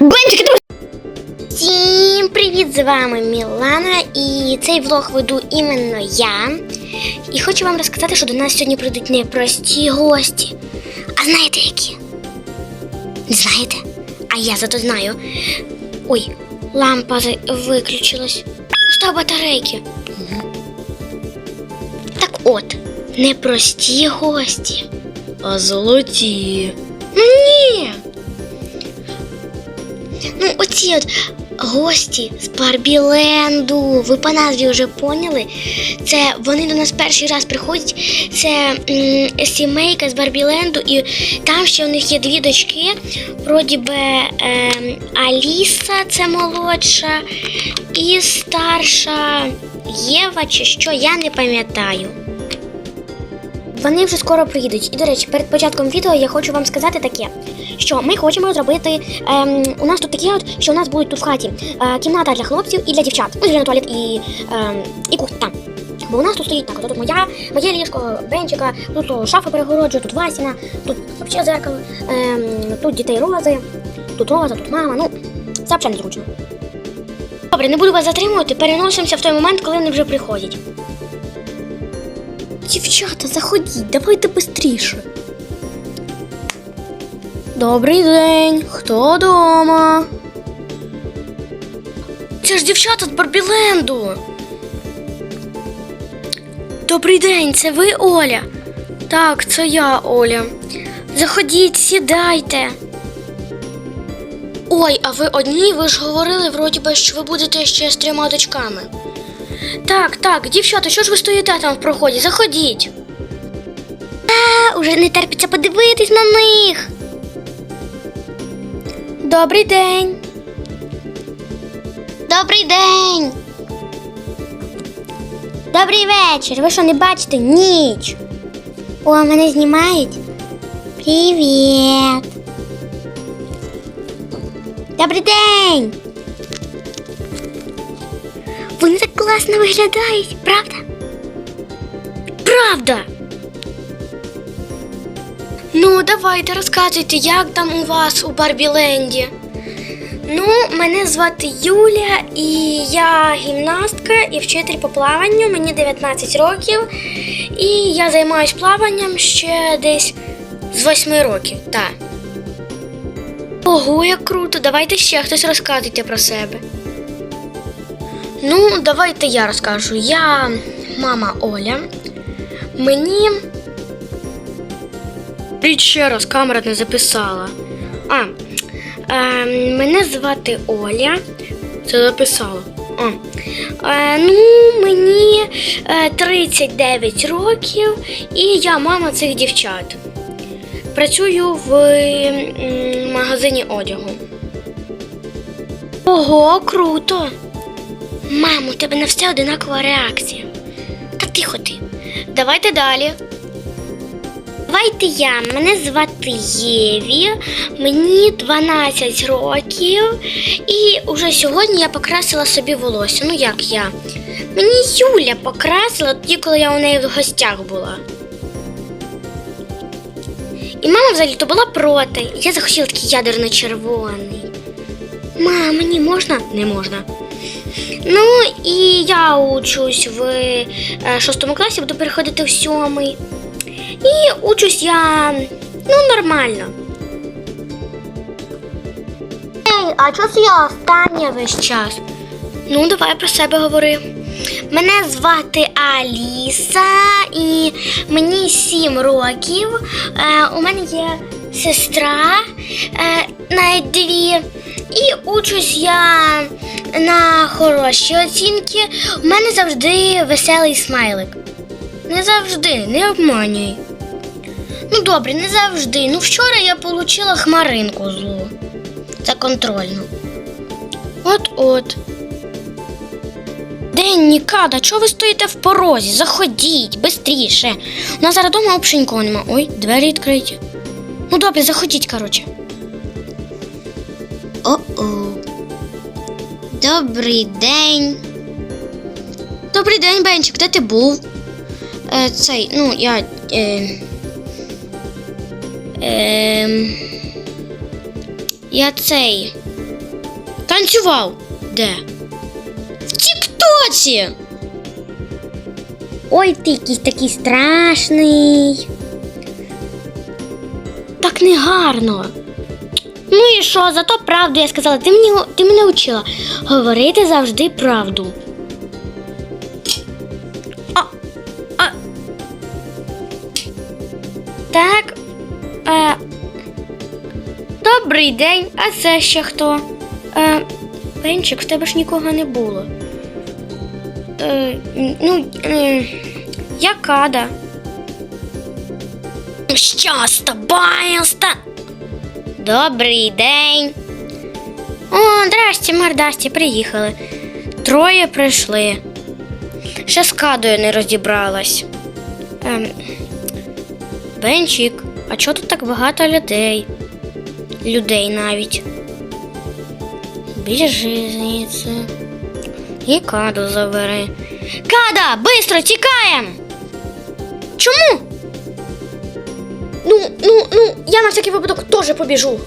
Бенчики, друзі! Всім привіт! З вами Мілана і цей влог веду іменно я. І хочу вам розказати, що до нас сьогодні прийдуть не прості гості. А знаєте які? Знаєте? А я зато знаю. Ой, лампа виключилась. Став батарейки. Так от непрості гості. А золоті. Ну ні. Ну, оці от гості з Барбіленду. Ви по назві вже поняли. Це вони до нас перший раз приходять. Це м, сімейка з Барбіленду, і там ще у них є дві дочки. Вроді би ем, Аліса, це молодша, і старша Єва, чи що, я не пам'ятаю. Вони вже скоро приїдуть. І, до речі, перед початком відео я хочу вам сказати таке, що ми хочемо зробити. Ем, у нас тут таке, от, що у нас будуть тут в хаті е, кімната для хлопців і для дівчат. Ну, звичайно, туалет і, ем, і кухня. Бо у нас тут стоїть так, тут моя, моє ліжко, бенчика, тут шафа перегороджує, тут Васіна, тут взагалі зеркало, ем, тут дітей рози, тут роза, тут мама. Ну, це взагалі незручно. Добре, не буду вас затримувати, переносимося в той момент, коли вони вже приходять. Дівчата, заходіть, давайте швидше. Добрий день. Хто вдома? Це ж дівчата з Барбіленду. Добрий день, це ви Оля? Так, це я, Оля. Заходіть, сідайте. Ой, а ви одні? Ви ж говорили, вроді би, що ви будете ще з трьома дочками. Так, так, дівчата, що ж ви стоїте там в проході? Заходіть. А, уже не терпиться подивитись на них. Добрий день. Добрий день. Добрий вечір. Ви що не бачите? Ніч. О, мене знімають. Привіт. Добрий день. Вони так класно виглядають, правда? Правда. Ну, давайте розказуйте, як там у вас у Барбіленді. Ну, мене звати Юля, і я гімнастка і вчитель по плаванню. Мені 19 років. І я займаюсь плаванням ще десь з 8 років. Так. Ого, як круто! Давайте ще хтось розказуйте про себе. Ну, давайте я розкажу. Я мама Оля. Мені. Річ ще раз, камера не записала. А, е, мене звати Оля. Це записала. А, е, ну, мені е, 39 років, і я мама цих дівчат. Працюю в магазині одягу. Ого, круто! Мамо, у тебе на все одинакова реакція. Та тихо ти. Давайте далі. Давайте я. Мене звати Єві, мені 12 років, і уже сьогодні я покрасила собі волосся. Ну як я? Мені Юля покрасила тоді, коли я у неї в гостях була. І мама взагалі-то була проти. Я захотіла такий ядерно-червоний. Мам, мені можна? Не можна. Ну і я учусь в е, шостому класі, буду переходити в сьомий. І учусь я ну нормально. Ей, а чого це я остання весь час? Ну, давай про себе говори. Мене звати Аліса, і мені сім років. Е, у мене є сестра, е, навіть дві. І учусь я на хороші оцінки. У мене завжди веселий смайлик. Не завжди, не обманюй. Ну добре, не завжди. Ну вчора я отримала хмаринку злу. Це контрольно. От-от. День Нікада, чого ви стоїте в порозі? Заходіть, бистріше. У нас зараз дома нікого нема. Ой, двері відкриті. Ну добре, заходіть, коротше. О-о. Добрий день. Добрий день, Бенчик, де ти був? Е, цей, ну, я Е, е, я цей. Танцював. Де? В Тіктоці. Ой, ти якийсь такий страшний. Так не гарно. Ну і що, зато правду я сказала. Ти мені ти мене учила говорити завжди правду. А, а... Так. Е... Добрий день, а це ще хто? Е... Пенчик, в тебе ж нікого не було. Е... Ну, е... я Када. Що з тобою? Добрий день. О, здрасте, мордасті, приїхали. Троє прийшли. Ще з кадою не розібралась. Ем, Бенчик, а чого тут так багато людей? Людей навіть. Біжи звідси. І каду забери. Када, бистро тікаємо! Чому? Ну, ну, ну, я на всякий випадок теж побіжу.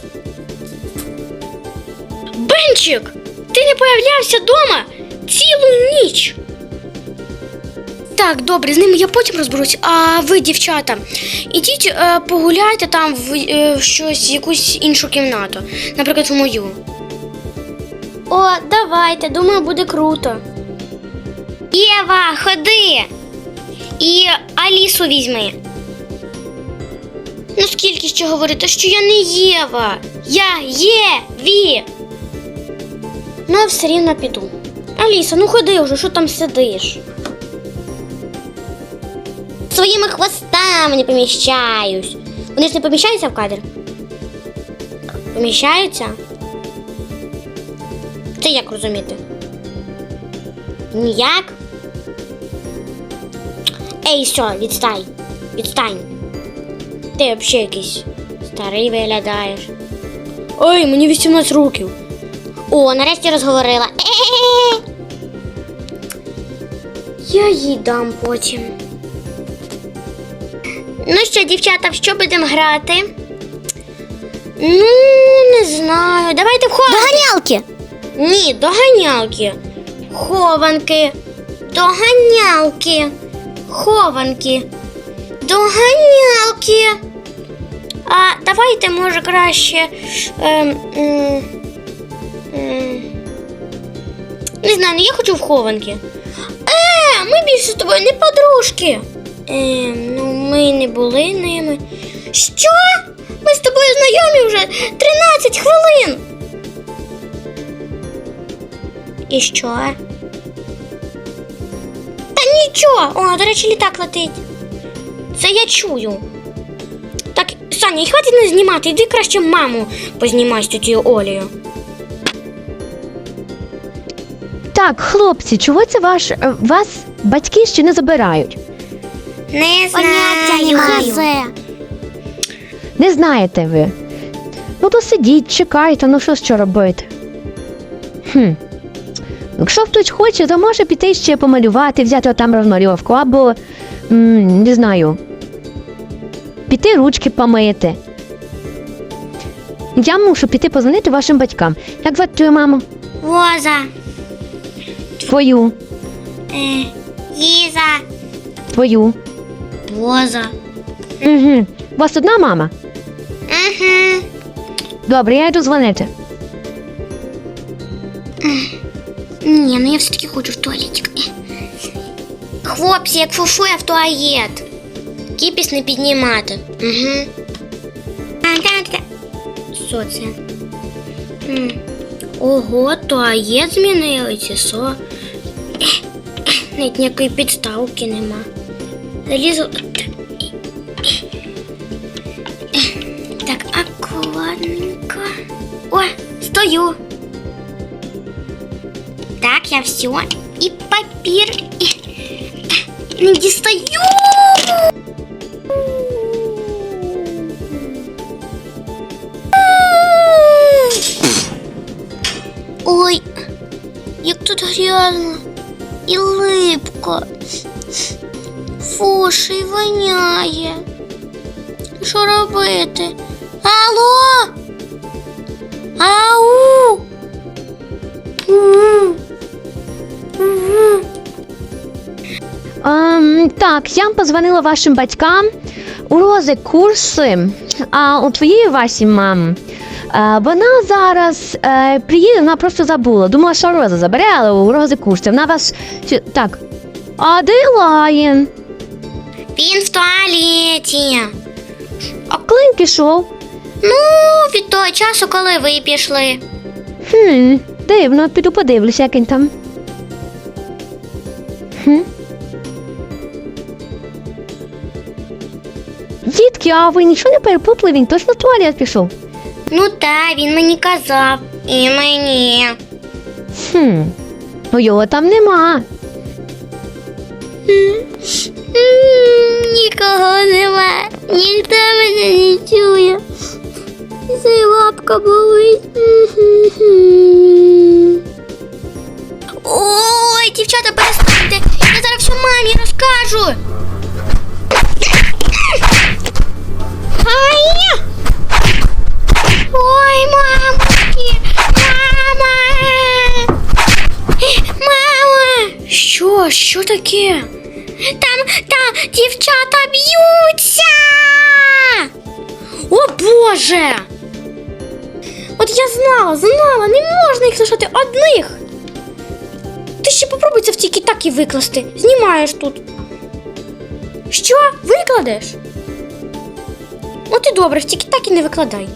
Бенчик, ти не появлявся вдома цілу ніч. Так, добре, з ними я потім розберусь. А ви, дівчата, ідіть е, погуляйте там в, е, щось, якусь іншу кімнату, наприклад, в мою. О, давайте, думаю, буде круто. Єва, ходи. І Алісу візьми. Ну скільки ще говорити, що я не Єва. Я Єві. Ну, я все рівно піду. Аліса, ну ходи вже, що там сидиш? Своїми хвостами не поміщаюсь. Вони ж не поміщаються в кадр? Поміщаються? Це як розуміти? Ніяк? Ей, що, відстань. Відстань. Ти взагалі якийсь старий виглядаєш. Ой, мені 18 років. О, нарешті розговорила. Е-е-е. Я їй дам потім. Ну що, дівчата, в що будемо грати? Ну, не знаю. Давайте в хованки. Доганялки. Ні, доганялки. Хованки. Доганялки. Хованки. Доганялки. А давайте, може, краще. Ем, м, м, не знаю, ну я хочу в хованки. Е, ми більше з тобою не подружки. Е, ну, ми не були ними. Що? Ми з тобою знайомі вже 13 хвилин. І що? Та нічого. О, до речі, літак летить. Це я чую. Саня, і хватить не знімати, йди краще маму познімай з тітю Олею. Так, хлопці, чого це ваш е, вас батьки ще не забирають? Не Поняття знаю. маю. Не знаєте ви. Ну то сидіть, чекайте, ну що ще робити? Хм. Якщо хтось хоче, то може піти ще помалювати, взяти там розмальовку, або м, не знаю. Піти ручки помити. Я мушу піти позвонити вашим батькам. Як звати твою маму? Воза. Твою, Е, Ліза. твою. Воза. Угу. У вас одна мама? Угу. Добре, я йду дзвонити. Ні, ну я все-таки хочу в туалетик. Хлопці, як фуфу, я в туалет. Кіпіс не піднімати. Угу. Що це? Ого, туалет змінили чи що? Навіть ніякої підставки нема. Залізу. Так, акуратненько. О, стою. Так, я все. И папир. Не дістаю. Грязно і липко. Фу, воняє. Що робити? Алло? Ау! Ем, так, я позвонила вашим батькам. У Рози курси, а у твоєї Васі мам. Вона зараз е, приїде, вона просто забула. Думала, що Роза забере, але у Рози курси. Вона вас. Так. А де Лаєн? Він в туалеті. А Клин пішов. Ну, від того часу, коли ви пішли. Хм, дивно, піду подивлюся, як він там. Хм. Дітки, а ви нічого не переплутали, він точно в туалет пішов. Ну та, він мені казав. І мені. Хм. Ну його там нема. Нікого нема. Ніхто мене не чує. Ця лапка болить. Ой, дівчата, перестаньте. Я зараз все мамі розкажу. Ай! Що? Таке? Там, там дівчата б'ються! О Боже! От я знала, знала, не можна їх лишати одних. Ти ще попробуй це в тільки так і викласти. Знімаєш тут. Що? Викладеш? От і добре, в тільки так і не викладай.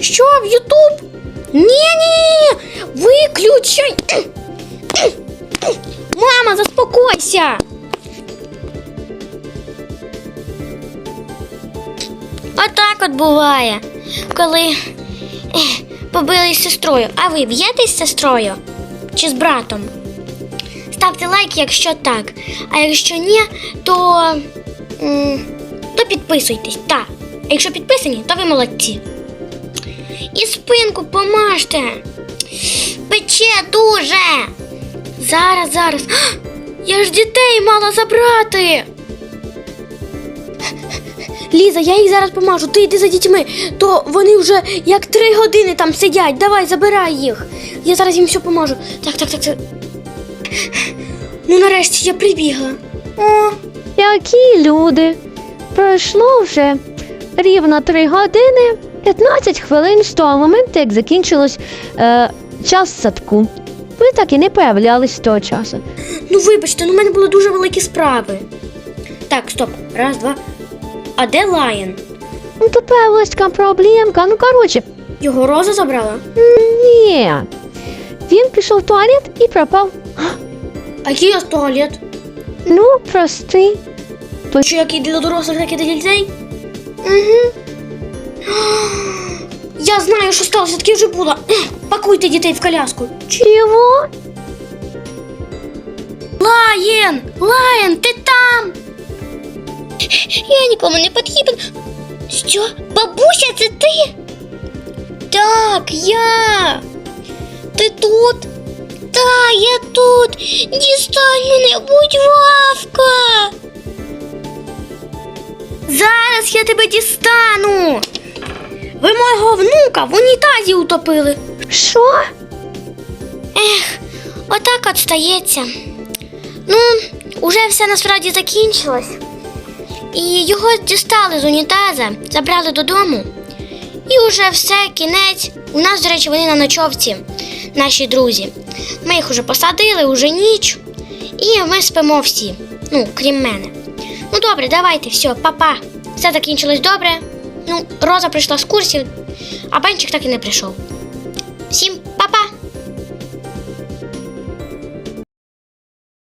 Що, в Ютуб? Ні-ні, виключай. Мама, заспокойся. Отак от буває, коли ех, побились з сестрою. А ви б'єтесь з сестрою чи з братом? Ставте лайк, якщо так. А якщо ні, то, то підписуйтесь. Так. А якщо підписані, то ви молодці. І спинку помажте. Пече дуже. Зараз, зараз. Я ж дітей мала забрати. Ліза, я їх зараз помажу. Ти йди за дітьми, то вони вже як три години там сидять. Давай, забирай їх. Я зараз їм все поможу. Так, так, так, так. Ну, нарешті я прибігла. О, Які люди. Пройшло вже рівно 3 години 15 хвилин з того моменту, як закінчилось е, час садку. Ви так і не появлялись з того часу. ну вибачте, ну в мене були дуже великі справи. Так, стоп. Раз, два. А де Лайон? Ну, то появилась така проблемка. Ну, коротше, Його роза забрала? ні. Він пішов в туалет і пропав. А який нас туалет? Ну, простий. Що як і для дорослих, так і для дітей? Угу. Я знаю, що сталося, таке вже було. Ех, Пакуйте дітей в коляску. Чого? Лаєн! Лаєн, ти там? Я нікому не потрібен. Що? Бабуся, це ти? Так, я. Ти тут? Так, я тут. Дістань мене, будь ласка. Зараз я тебе дістану. Ви мого внука в унітазі утопили. Що? Ех, отак от стається. Ну, уже все насправді закінчилось. І його дістали з унітаза, забрали додому. І уже все, кінець. У нас, до речі, вони на ночовці, наші друзі. Ми їх уже посадили, уже ніч. І ми спимо всі. Ну, крім мене. Ну добре, давайте, все, па-па. Все закінчилось добре. Ну, Роза прийшла з курсів, а Бенчик так і не прийшов. Всім